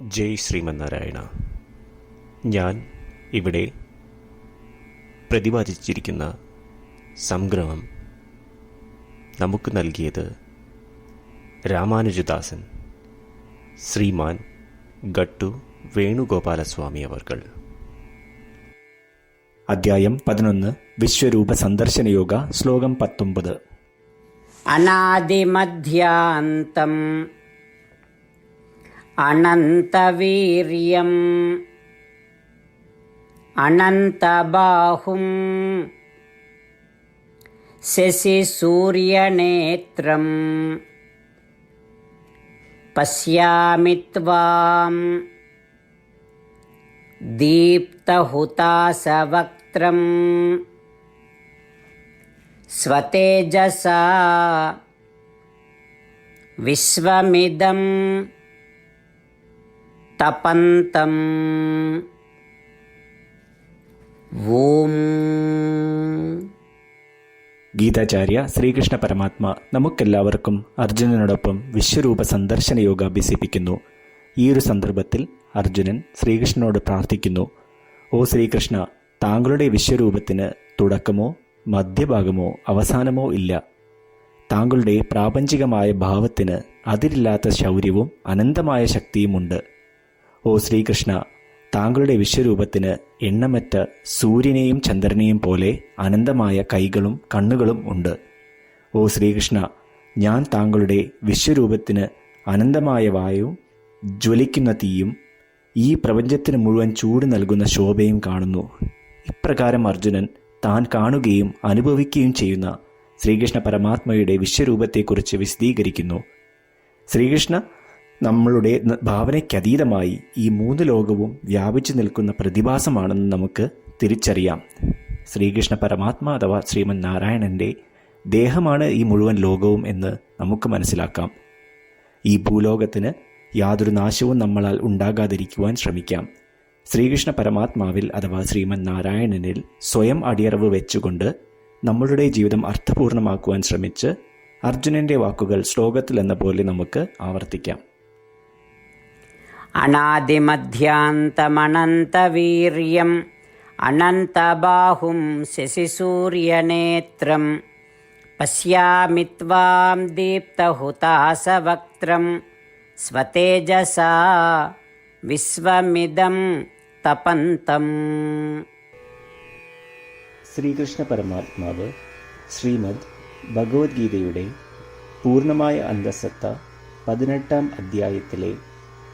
ജയ് ശ്രീമന്നാരായണ. ഞാൻ ഇവിടെ പ്രതിപാദിച്ചിരിക്കുന്ന സംഗ്രഹം നമുക്ക് നൽകിയത് രാമാനുജദാസൻ ശ്രീമാൻ ഗട്ടു വേണുഗോപാലസ്വാമി അവർകൾ. അധ്യായം പതിനൊന്ന് വിശ്വരൂപ സന്ദർശന യോഗ ശ്ലോകം പത്തൊമ്പത്. അനാദിമധ്യാന്തം. अनन्तवीर्यम् अनन्तबाहुम् शशिसूर्यनेत्रम्। पश्यामि त्वाम् दीप्तहुतासवक्त्रम् स्वतेजसा विश्वमिदं तपन्तम् ॐ ഗീതാചാര്യ ശ്രീകൃഷ്ണ പരമാത്മ നമുക്കെല്ലാവർക്കും അർജുനനോടൊപ്പം വിശ്വരൂപ സന്ദർശന യോഗ അഭ്യസിപ്പിക്കുന്നു ഈ ഒരു സന്ദർഭത്തിൽ അർജുനൻ ശ്രീകൃഷ്ണനോട് പ്രാർത്ഥിക്കുന്നു ഓ ശ്രീകൃഷ്ണ താങ്കളുടെ വിശ്വരൂപത്തിന് തുടക്കമോ മധ്യഭാഗമോ അവസാനമോ ഇല്ല താങ്കളുടെ പ്രാപഞ്ചികമായ ഭാവത്തിന് അതിരില്ലാത്ത ശൗര്യവും അനന്തമായ ശക്തിയുമുണ്ട് ഓ ശ്രീകൃഷ്ണ താങ്കളുടെ വിശ്വരൂപത്തിന് എണ്ണമറ്റ സൂര്യനെയും ചന്ദ്രനെയും പോലെ അനന്തമായ കൈകളും കണ്ണുകളും ഉണ്ട്. ഓ ശ്രീകൃഷ്ണ ഞാൻ താങ്കളുടെ വിശ്വരൂപത്തിന് അനന്തമായ വായും ജ്വലിക്കുന്ന തീയും ഈ പ്രപഞ്ചത്തിന് മുഴുവൻ ചൂട് നൽകുന്ന ശോഭയും കാണുന്നു. ഇപ്രകാരം അർജുനൻ താൻ കാണുകയും അനുഭവിക്കുകയും ചെയ്യുന്ന ശ്രീകൃഷ്ണ പരമാത്മയുടെ വിശ്വരൂപത്തെക്കുറിച്ച് വിശദീകരിക്കുന്നു. ശ്രീകൃഷ്ണ നമ്മളുടെ ഭാവനയ്ക്കതീതമായി ഈ മൂന്ന് ലോകവും വ്യാപിച്ചു നിൽക്കുന്ന പ്രതിഭാസമാണെന്ന് നമുക്ക് തിരിച്ചറിയാം. ശ്രീകൃഷ്ണ പരമാത്മ അഥവാ ശ്രീമൻ നാരായണന്റെ ദേഹമാണ് ഈ മുഴുവൻ ലോകവും എന്ന് നമുക്ക് മനസ്സിലാക്കാം. ഈ ഭൂലോകത്തിന് യാതൊരു നാശവും നമ്മളാൽ ഉണ്ടാകാതിരിക്കുവാൻ ശ്രമിക്കാം. ശ്രീകൃഷ്ണ പരമാത്മാവിൽ അഥവാ ശ്രീമൻ നാരായണനിൽ സ്വയം അടിയറവ് വെച്ചുകൊണ്ട് നമ്മളുടെ ജീവിതം അർത്ഥപൂർണമാക്കുവാൻ ശ്രമിച്ച് അർജുനന്റെ വാക്കുകൾ ശ്ലോകത്തിൽ എന്ന പോലെ നമുക്ക് ആവർത്തിക്കാം. अनादिमध्यान्तमनन्तवीर्यम् अनन्तबाहुं शशिसूर्यनेत्रं पश्यामि त्वां दीप्तहुतासवक्त्रं स्वतेजसा विश्वमिदं तपन्तम् ശ്രീകൃഷ്ണ പരമാത്മാവ് ശ്രീമദ് ഭഗവത്ഗീതയുടെ പൂർണ്ണമായ അന്തസത്ത പതിനെട്ടാം അധ്യായത്തിലെ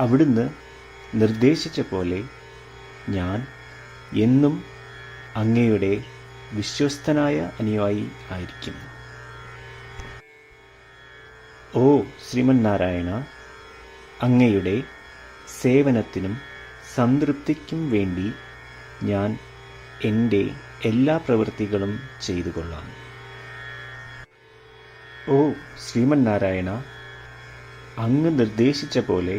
അവിടുന്ന് നിർദ്ദേശിച്ച പോലെ ഞാൻ എന്നും അങ്ങയുടെ വിശ്വസ്തനായ അനുയായി ആയിരിക്കും ഓ ശ്രീമന്നാരായണ അങ്ങയുടെ സേവനത്തിനും സംതൃപ്തിക്കും വേണ്ടി ഞാൻ എന്റെ എല്ലാ പ്രവൃത്തികളും ചെയ്തു കൊള്ളാം ഓ ശ്രീമന്നാരായണ അങ്ങ് നിർദ്ദേശിച്ച പോലെ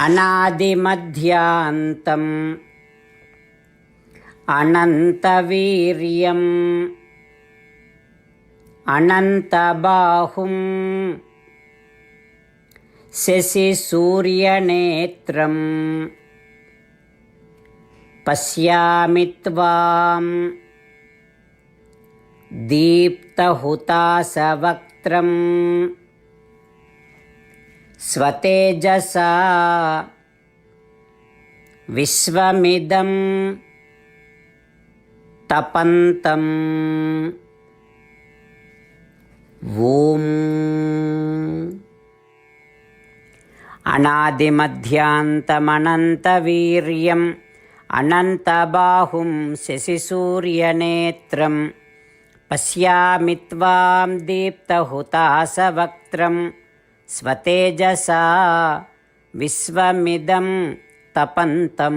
अनादिमध्यान्तम्। अनन्तवीर्यम्। अनन्तबाहुम्। शशिसूर्यनेत्रम्। पश्यामि त्वाम्। दीप्तहुतासवक्त्रम् स्वतेजसा विश्वमिदं तपन्तम् ॐ अनादिमध्यान्तमनन्तवीर्यम् अनन्तबाहुं शशिसूर्यनेत्रं पश्यामि त्वां दीप्तहुतासवक्त्रं స్వతేజసా విశ్వమిదం తపంతం.